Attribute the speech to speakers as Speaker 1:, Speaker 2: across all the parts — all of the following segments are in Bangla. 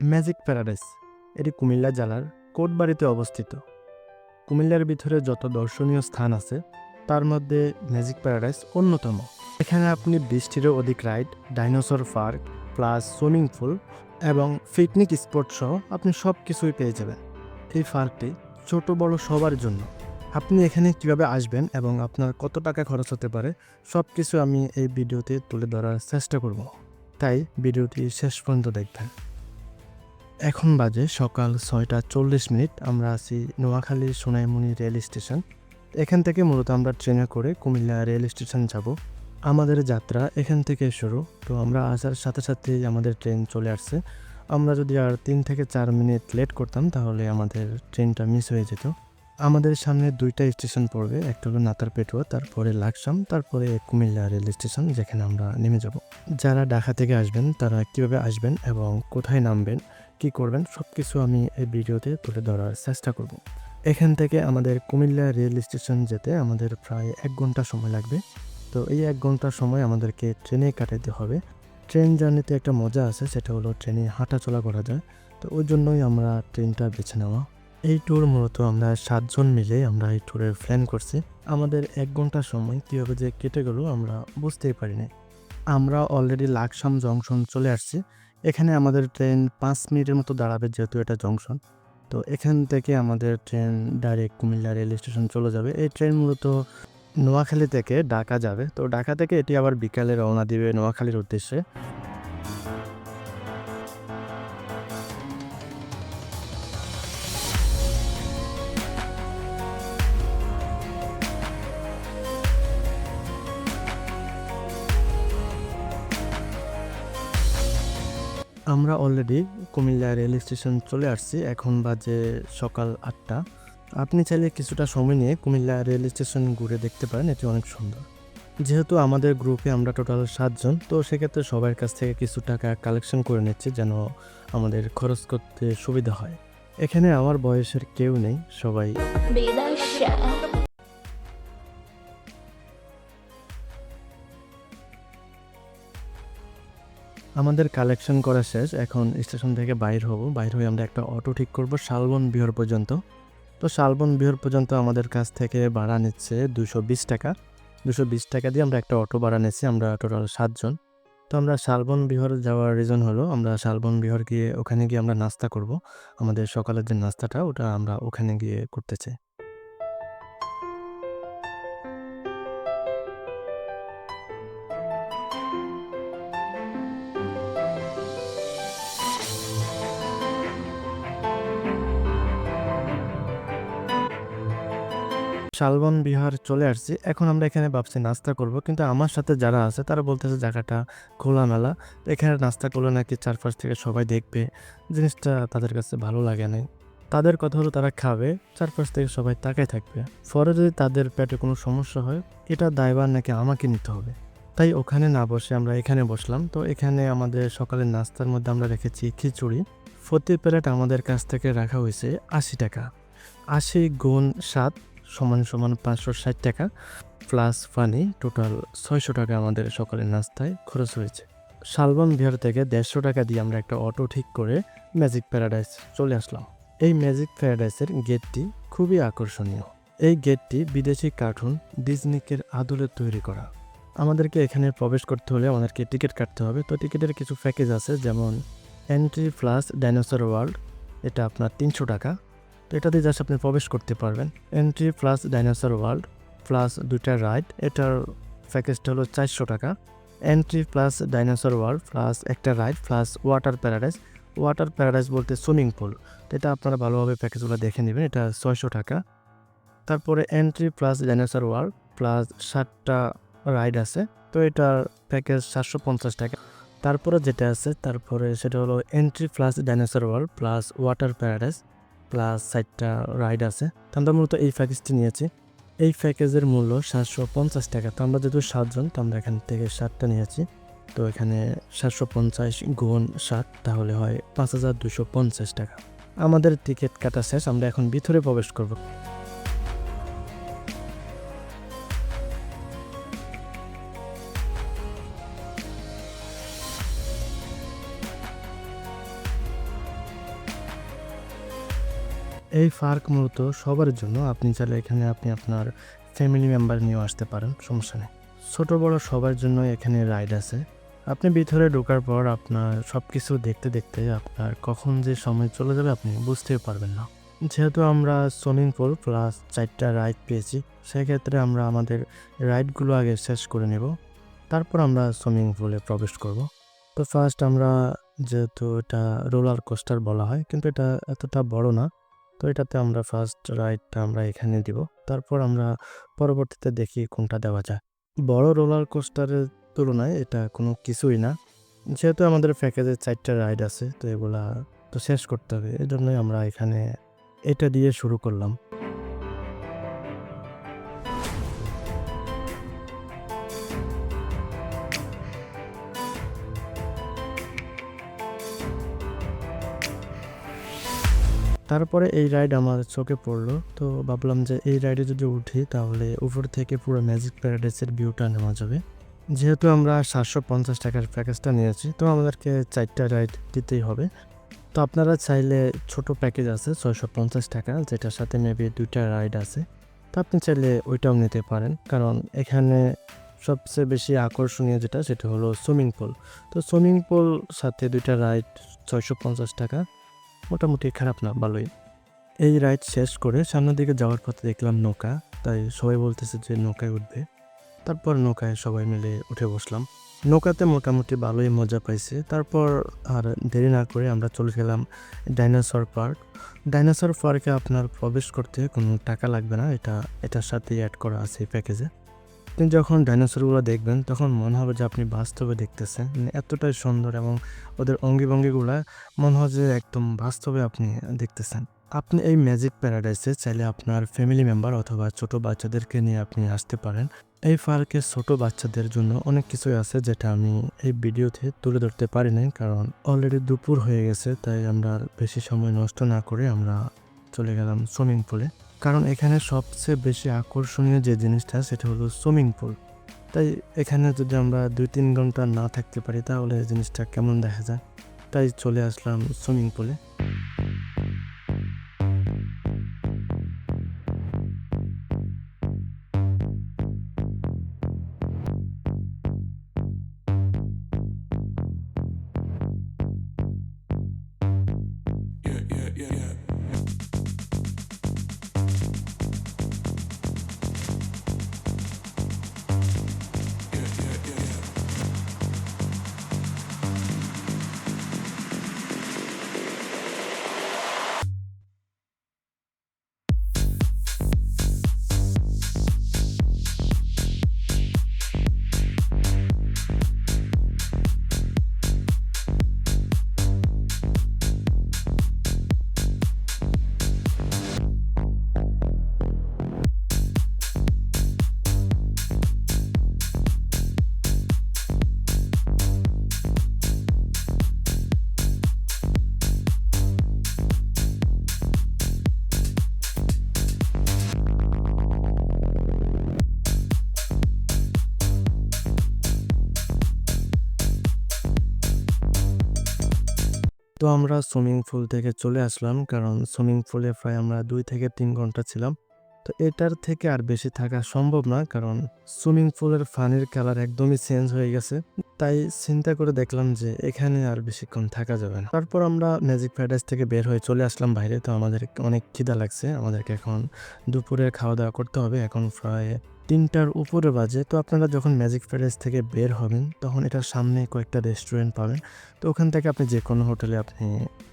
Speaker 1: ম্যাজিক প্যারাডাইস, এটি কুমিল্লা জেলার কোটবাড়িতে অবস্থিত। কুমিল্লার ভিতরে যত দর্শনীয় স্থান আছে, তার মধ্যে ম্যাজিক প্যারাডাইস অন্যতম। এখানে আপনি বৃষ্টিরও অধিক ride, dinosaur park, plus swimming pool এবং পিকনিক স্পট সহ আপনি সব কিছুই পেয়ে যাবেন। এই পার্কটি ছোট বড় সবার জন্য। আপনি এখানে কীভাবে আসবেন এবং আপনার কত টাকা খরচ হতে পারে সব কিছু আমি এই ভিডিওতে তুলে ধরার চেষ্টা করব। তাই ভিডিওটি শেষ পর্যন্ত দেখবেন। এখন বাজে সকাল ছয়টা চল্লিশ মিনিট। আমরা আছি নোয়াখালী সোনাইমুনি রেল স্টেশন। এখান থেকে মূলত আমরা ট্রেনে করে কুমিল্লা রেল স্টেশন যাব। আমাদের যাত্রা এখান থেকে শুরু। তো আমরা আসার সাথে সাথেই আমাদের ট্রেন চলে আসছে। আমরা যদি আর তিন থেকে চার মিনিট লেট করতাম, তাহলে আমাদের ট্রেনটা মিস হয়ে যেত। আমাদের সামনে দুইটা স্টেশন পড়বে। একটা হলো নাতার পেটুয়া তারপরে লাকসাম, তারপরে কুমিল্লা রেল স্টেশন, যেখানে আমরা নেমে যাব। যারা ঢাকা থেকে আসবেন, তারা কীভাবে আসবেন এবং কোথায় নামবেন কি করবেন সব কিছু আমি এই ভিডিওতে তুলে ধরার চেষ্টা করব। এখান থেকে আমাদের কুমিল্লা রেল স্টেশন যেতে আমাদের প্রায় এক ঘণ্টা সময় লাগবে। তো এই এক ঘণ্টা সময় আমাদেরকে ট্রেনে কাটাতে হবে। ট্রেন জার্নিতে একটা মজা আছে, সেটা হলো ট্রেনে হাঁটা চলা করা যায়। তো ওই জন্যই আমরা ট্রেনটা বেছে নেওয়া। এই ট্যুর মূলত আমরা সাতজন মিলে আমরা এই ট্যুরের প্ল্যান করছি। আমাদের এক ঘণ্টা সময় কীভাবে যে কেটে গেল আমরা বুঝতেই পারিনি। আমরা অলরেডি লাকসাম জংশন চলে আসছি। এখানে আমাদের ট্রেন পাঁচ মিনিটের মতো দাঁড়াবে যেহেতু এটা জংশন। তো এখান থেকে আমাদের train direct Comilla rail station চলে যাবে। এই ট্রেন মূলত নোয়াখালী থেকে ঢাকা যাবে। তো ঢাকা থেকে এটি আবার বিকালে রওনা দিবে নোয়াখালীর উদ্দেশ্যে। আমরা অলরেডি কুমিল্লা রেল স্টেশন চলে আসছি। এখন বাজে সকাল আটটা। আপনি চাইলে কিছুটা সময় নিয়ে কুমিল্লা রেল স্টেশন ঘুরে দেখতে পারেন, এটি অনেক সুন্দর। যেহেতু আমাদের গ্রুপে আমরা টোটাল সাতজন তো সেক্ষেত্রে সবার কাছ থেকে কিছু টাকা কালেকশন করে নিচ্ছি যেন আমাদের খরচ করতে সুবিধা হয়। এখানে আমার বয়সের কেউ নেই, সবাই আমাদের কালেকশন করা শেষ। এখন স্টেশন থেকে বাইর হব। বাইর হয়ে আমরা একটা অটো ঠিক করব শালবন বিহর পর্যন্ত। তো শালবন বিহর পর্যন্ত আমাদের কাছ থেকে ভাড়া নিচ্ছে দুশো বিশ টাকা। দুশো বিশ টাকা দিয়ে আমরা একটা অটো ভাড়া নিচ্ছি, আমরা টোটাল সাতজন। তো আমরা শালবন বিহর যাওয়ার রিজন হলো, আমরা শালবন বিহর গিয়ে ওখানে গিয়ে আমরা নাস্তা করব। আমাদের সকালের যে নাস্তাটা, ওটা আমরা ওখানে গিয়ে করতে চাই। শালবন বিহার চলে আসছি। এখন আমরা এখানে ভাবছি নাস্তা করব। কিন্তু আমার সাথে যারা আছে, তারা বলতেছে জায়গাটা খোলামেলা। এখানে নাস্তা করলে নাকি চারপাশ থেকে সবাই দেখবে, জিনিসটা তাদের কাছে ভালো লাগে না তাদের কথা হলো তারা খাবে, চারপাশ থেকে সবাই তাকাই থাকবে। পরে যদি তাদের পেটে কোনো সমস্যা হয়, এটা দায়বার নাকি আমাকে নিতে হবে। তাই ওখানে না বসে আমরা এখানে বসলাম। তো এখানে আমাদের সকালের নাস্তার মধ্যে আমরা রেখেছি খিচুড়ি। প্রতি প্লেট আমাদের কাছ থেকে রাখা হয়েছে আশি টাকা। আশি গুণ সাত সমান সমান পাঁচশো ষাট টাকা প্লাস পানি টোটাল ছয়শো টাকা আমাদের সকালের নাস্তায় খরচ হয়েছে। শালবন বিহার থেকে দেড়শো টাকা দিয়ে আমরা একটা অটো ঠিক করে ম্যাজিক প্যারাডাইস চলে আসলাম। এই ম্যাজিক প্যারাডাইসের গেটটি খুবই আকর্ষণীয়। এই গেটটি বিদেশি কার্টুন ডিজনিকের আদলে তৈরি করা। আমাদেরকে এখানে প্রবেশ করতে হলে আমাদেরকে টিকিট কাটতে হবে। তো টিকিটের কিছু প্যাকেজ আছে, যেমন এন্ট্রি প্লাস ডাইনোসর ওয়ার্ল্ড এটা আপনার তিনশো টাকা। তো এটা দিয়ে জাস্ট আপনি প্রবেশ করতে পারবেন। Entry plus dinosaur world plus দুইটা রাইড এটার প্যাকেজটা হলো চারশো টাকা। Entry plus dinosaur world plus একটা ride plus water paradise water paradise বলতে সুইমিং পুল তো এটা আপনারা ভালোভাবে প্যাকেজগুলো দেখে নেবেন, এটা ছয়শো টাকা। তারপরে entry plus dinosaur world plus ষাটটা রাইড আছে, তো এটার প্যাকেজ সাতশো পঞ্চাশ টাকা। তারপরে যেটা আছে, তারপরে সেটা হলো entry plus dinosaur world plus water paradise plus সাইটটা রাইড আছে। তো আমরা মূলত এই প্যাকেজটি নিয়েছি। এই প্যাকেজের মূল্য সাতশো পঞ্চাশ টাকা। তো আমরা যেহেতু সাতজন, তো আমরা এখান থেকে ষাটটা নিয়েছি। তো এখানে সাতশো পঞ্চাশ গুণ সাত, তাহলে হয় পাঁচ হাজার দুশো পঞ্চাশ টাকা। আমাদের টিকিট কাটা শেষ, আমরা এখন ভিতরে প্রবেশ করব। এই পার্ক মূলত সবার জন্য। আপনি চাইলে এখানে আপনি আপনার ফ্যামিলি মেম্বার নিয়েও আসতে পারেন, সমস্যা নেই। ছোটো বড় সবার জন্য এখানে রাইড আছে। আপনি ভিতরে ঢোকার পর আপনার সব কিছু দেখতে দেখতে আপনার কখন যে সময় চলে যাবে আপনি বুঝতেই পারবেন না। যেহেতু আমরা সুইমিং পুল প্লাস চারটা রাইড পেয়েছি, সেক্ষেত্রে আমরা আমাদের রাইডগুলো আগে শেষ করে নেব। তারপর আমরা সুইমিং পুলে প্রবেশ করব। তো ফার্স্ট আমরা যেহেতু এটা রোলার কোস্টার বলা হয়, কিন্তু এটা এতটা বড় না। তো এটাতে আমরা ফার্স্ট রাইডটা আমরা এখানে দিব। তারপর আমরা পরবর্তীতে দেখি কোনটা দেওয়া যায়। বড় রোলার কোস্টারের তুলনায় এটা কোনো কিছুই না। যেহেতু আমাদের প্যাকেজের চারটা রাইড আছে, তো এগুলা তো শেষ করতে হবে। এই জন্যই আমরা এখানে এটা দিয়ে শুরু করলাম। তারপরে এই রাইড আমার চোখে পড়ল। তো ভাবলাম যে এই রাইডে যদি উঠি, তাহলে উপর থেকে পুরো ম্যাজিক প্যারাডাইসের ভিউটা নেওয়া যাবে। যেহেতু আমরা সাতশো পঞ্চাশ টাকার প্যাকেজটা নিয়েছি, তো আমাদেরকে চারটা রাইড দিতেই হবে। তো আপনারা চাইলে ছোট প্যাকেজ আছে ছয়শো পঞ্চাশ টাকা, যেটার সাথে মেবি দুইটা রাইড আছে। তো আপনি চাইলে ওইটাও নিতে পারেন, কারণ এখানে সবচেয়ে বেশি আকর্ষণীয় যেটা, সেটা হলো সুইমিং পুল তো সুইমিং পুল সাথে দুইটা রাইড ছয়শো পঞ্চাশ টাকা মোটামুটি খারাপ না, ভালোই। এই রাইড শেষ করে সামনের দিকে যাওয়ার পথে দেখলাম নৌকা, তাই সবাই বলতেছে যে নৌকায় উঠবে। তারপর নৌকায় সবাই মিলে উঠে বসলাম। নৌকাতে মোটামুটি ভালোই মজা পাইছে। তারপর আর দেরি না করে আমরা চলে গেলাম ডাইনোসর পার্ক ডাইনোসর পার্কে আপনার প্রবেশ করতে কোনো টাকা লাগবে না, এটা, এটার সাথে অ্যাড করা আছে প্যাকেজে আপনি যখন ডাইনোসরগুলো দেখবেন, তখন মনে হবে যে আপনি বাস্তবে দেখতেছেন। মানে এতটাই সুন্দর এবং ওদের অঙ্গি ভঙ্গিগুলা মনে হয় যে একদম বাস্তবে আপনি দেখতেছেন। আপনি এই ম্যাজিক প্যারাডাইসে চাইলে আপনার ফ্যামিলি মেম্বার অথবা ছোট বাচ্চাদেরকে নিয়ে আপনি আসতে পারেন। এই পার্কে ছোট বাচ্চাদের জন্য অনেক কিছুই আছে যেটা আমি এই ভিডিওতে তুলে ধরতে পারি নাই, কারণ অলরেডি দুপুর হয়ে গেছে, তাই আমরা বেশি সময় নষ্ট না করে আমরা চলে গেলাম সুইমিং পুলে। কারণ এখানে সবচেয়ে বেশি আকর্ষণীয় যে জিনিসটা সেটা হলো সুইমিং পুল। তাই এখানে যদি আমরা দুই তিন ঘণ্টা না থাকতে পারি তাহলে জিনিসটা কেমন দেখা যায়? তাই চলে আসলাম সুইমিং পুলে। তো আমরা সুইমিং পুল থেকে চলে আসলাম। কারণ সুইমিং পুলে প্রায় আমরা দুই থেকে তিন ঘণ্টা ছিলাম। তো এটার থেকে আর বেশি থাকা সম্ভব না। কারণ সুইমিং পুলের ফানির কালার একদমই চেঞ্জ হয়ে গেছে। তাই চিন্তা করে দেখলাম যে এখানে আর বেশিক্ষণ থাকা যাবে না। তারপর আমরা ম্যাজিক প্যারাডাইস থেকে বের হয়ে চলে আসলাম বাইরে। তো আমাদের অনেক খিদা লাগছে। আমাদেরকে এখন দুপুরে খাওয়া দাওয়া করতে হবে। এখন প্রায় তিনটার উপরে বাজে। তো আপনারা যখন ম্যাজিক প্যারাডাইস থেকে বের হবেন, তখন এটার সামনে কয়েকটা রেস্টুরেন্ট পাবেন। তো ওখান থেকে আপনি যে কোনো হোটেলে আপনি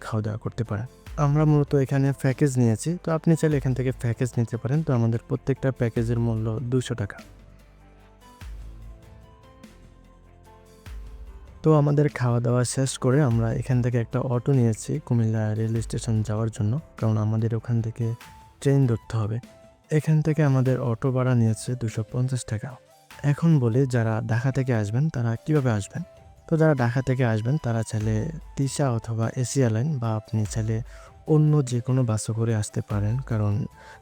Speaker 1: খাওয়া দাওয়া করতে পারেন। আমরা মূলত এখানে প্যাকেজ নিয়েছি। তো আপনি চাইলে এখান থেকে প্যাকেজ নিতে পারেন। তো আমাদের প্রত্যেকটা প্যাকেজের মূল্য দুশো টাকা। তো আমাদের খাওয়া দাওয়া শেষ করে আমরা এখান থেকে একটা অটো নিয়েছি কুমিল্লা রেল স্টেশন যাওয়ার জন্য। কারণ আমাদের ওখান থেকে ট্রেন ধরতে হবে। এখান থেকে আমাদের অটো ভাড়া নিয়েছে দুশো পঞ্চাশ টাকা। এখন বলি যারা ঢাকা থেকে আসবেন, তারা কীভাবে আসবেন? তো যারা ঢাকা থেকে আসবেন, তারা চাইলে তিশা অথবা এশিয়া লাইন বা আপনি চাইলে অন্য যে কোনো বাসও করে আসতে পারেন। কারণ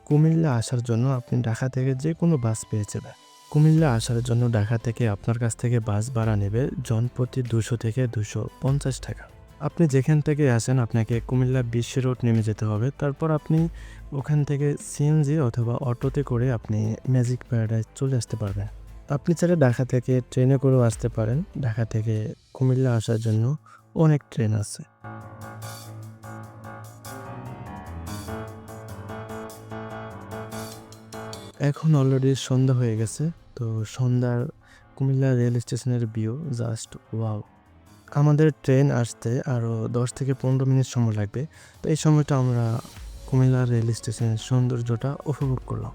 Speaker 1: কুমিল্লা আসার জন্য আপনি ঢাকা থেকে যে কোনো বাস পেয়ে যাবেন। কুমিল্লা আসার জন্য ঢাকা থেকে আপনার কাছ থেকে বাস ভাড়া নেবে জনপ্রতি দুশো থেকে দুশো পঞ্চাশ টাকা। আপনি যেখান থেকে আসেন আপনাকে কুমিল্লা বিশ্ব রোড নেমে যেতে হবে। তারপর আপনি ওখান থেকে সিএনজি অথবা অটোতে করে আপনি ম্যাজিক প্যারাডাইজ চলে আসতে পারবেন। আপনি চাইলে ঢাকা থেকে ট্রেনে করেও আসতে পারেন। ঢাকা থেকে কুমিল্লা আসার জন্য অনেক ট্রেন আছে। এখন অলরেডি সন্ধ্যা হয়ে গেছে, তো সন্ধ্যার কুমিল্লা রেল স্টেশনের ভিউ জাস্ট ওয়াও আমাদের ট্রেন আসতে আরও দশ থেকে পনেরো মিনিট সময় লাগবে। তো এই সময়টা আমরা কুমিল্লা রেল স্টেশনের সৌন্দর্যটা উপভোগ করলাম।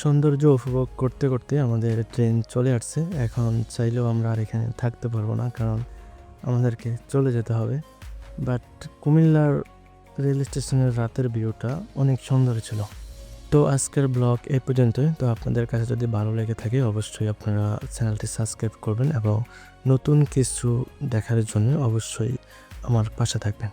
Speaker 1: সৌন্দর্য উপভোগ করতে করতে আমাদের ট্রেন চলে আসছে। এখন চাইলেও আমরা আর এখানে থাকতে পারব না, কারণ আমাদেরকে চলে যেতে হবে। বাট কুমিল্লার রেল স্টেশনের রাতের ভিউটা অনেক সুন্দর ছিল। তো আজকের ব্লগ এই পর্যন্তই। তো আপনাদের কাছে যদি ভালো লেগে থাকে, অবশ্যই আপনারা চ্যানেলটি সাবস্ক্রাইব করবেন এবং নতুন কিছু দেখার জন্য অবশ্যই আমার পাশে থাকবেন।